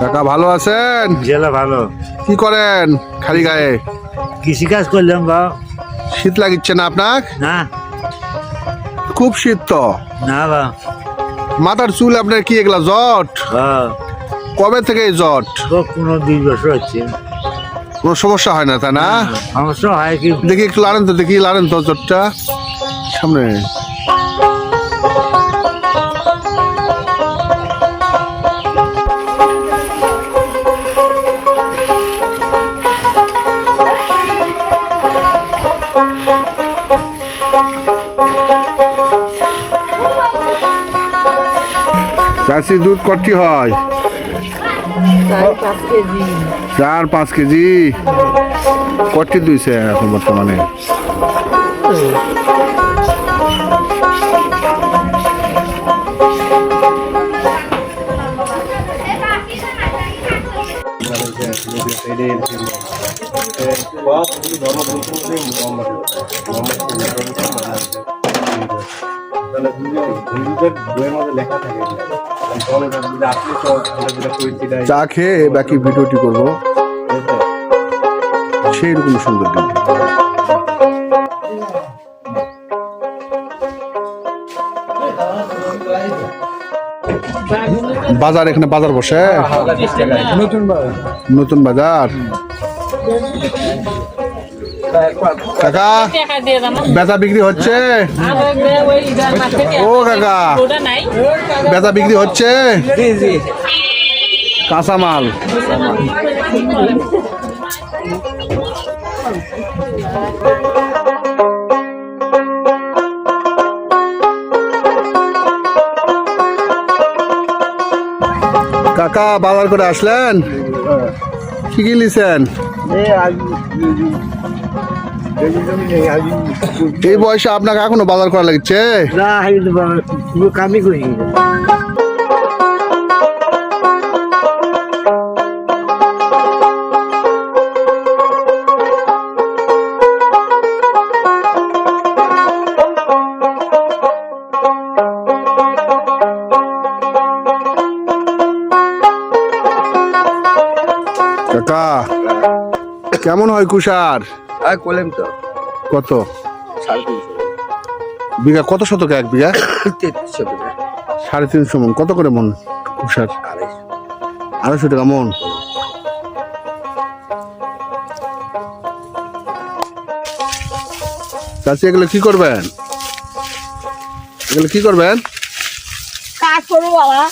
কাকা ভালো আছেন? জেলা ভালো। কি করেন খালি গায়ে? কৃষি কাজ করলাম বা। শীত লাগিচ্ছে না আপনার না। খুব শীত তো। না বা। মাথার চুল আপনার কি এগুলা জট? হ্যাঁ কবে থেকে এই জট? তো কোনো দুই বছর হচ্ছে। কোনো সমস্যা হয় না তাই না সমস্যা হয় কি? দেখি একটু লাড়েন তো দেখি লাড়েন তো জটটা। সামনে। চাষি দুধ কটি হয়? চার পাঁচ কেজি। কটি দুইছে এখন বর্তমানে? চা খেয়ে বাকি ভিডিওটি করব? সেই রকম সুন্দর বাজার এখানে বাজার বসে? নতুন বাজার। কাকা টাকা দাম বেচা বিক্রি হচ্ছে? ও কাকা, বেচা বিক্রি হচ্ছে? কাঁচামাল। কাকা, বাজার করে আসলেন? কি কি লিছেন এই বয়সে আপনাকে এখনও বাজার করা লাগছে? না কামই করি। কাকা কেমন হয় কুষার? আর করলাম তো। কত? সাড়ে তিনশো। বিঘা কত শতক এক বিঘা? তেত্রিশশো সাড়ে তিনশো মন। কত করে মন কুষার? আড়াইশো। আড়াইশো টাকা মন। চাষি এগুলো কি করবেন? এগুলো কি করবেন? কাজ করব বাবা।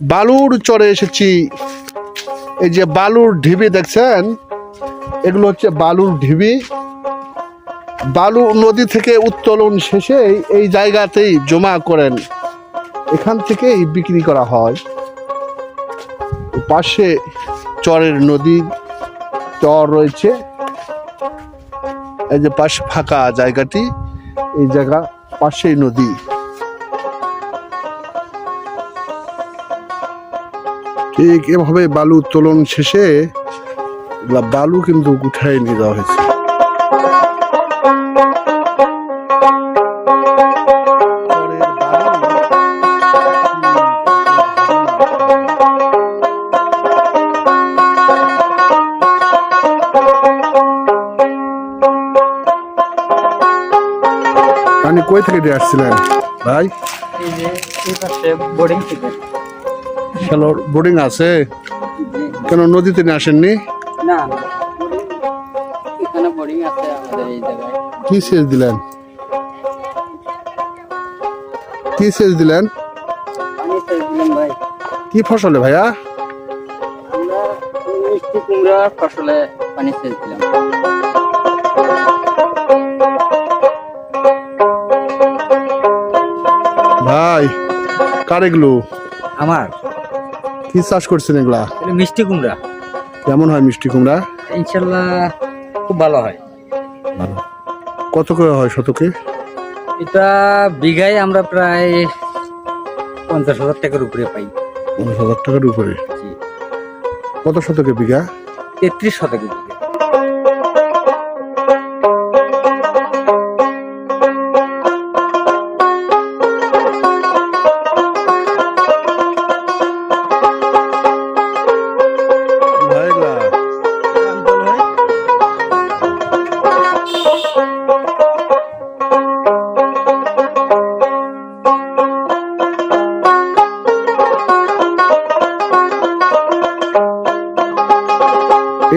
বালুর চরে এসেছি। এই যে বালুর ঢিবি দেখছেন? এগুলো হচ্ছে বালুর ঢিবি। বালু নদী থেকে উত্তোলন শেষে এই জায়গাতেই জমা করেন। এখান থেকেই বিক্রি করা হয়। পাশে চরের নদী চর রয়েছে। এই যে পাশে ফাঁকা জায়গাটি, এই জায়গা পাশেই নদী। এভাবে বালু উত্তোলন শেষে বালু কিন্তু উঠায় নিয়ে যাওয়া হয়েছে। আপনি কই থেকে আসছিলেন? ভাই? এই যে বোর্ডিং থেকে কেন বোর্ডিং আছে? কেন নদীতে নিয়ে আসেননি? না না। এখানে বোর্ডিং আছে আমাদের এই জায়গায়। কি সেচ দিলেন? কি সেচ দিলেন? পানি সেচ দিলাম ভাই। কি ফসলে ভাইয়া? আমরা মিষ্টি কুমড়া ফসলে পানি সেচ দিলাম। ভাই কার এগুলো? আমার? কি চাষ করছেন এগুলা? মিষ্টি কুমড়া। কেমন হয় মিষ্টি কুমড়া? ইনশাল্লাহ খুব ভালো হয়। ভালো। কত করে হয় শতকে? এটা বিঘায় আমরা প্রায় পঞ্চাশ হাজার টাকার উপরে পাই। পঞ্চাশ হাজার টাকার উপরে? কত শতকে বিঘা? তেত্রিশ শতকে দিকে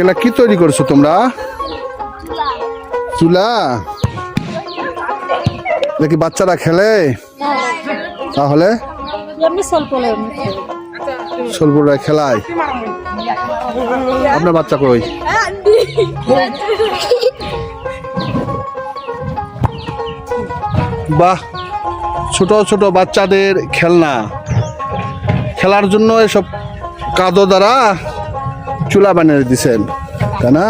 এগুলা কি তৈরি করছ তোমরা? চুলা? দেখি বাচ্চারা খেলে? তাহলে? সলপুরা খেলায়। আপনার বাচ্চা কই? বাহ, ছোট ছোট বাচ্চাদের খেলনা। খেলার জন্য এসব কাদো দ্বারা চুলা বানিয়ে দিছেন তাই না?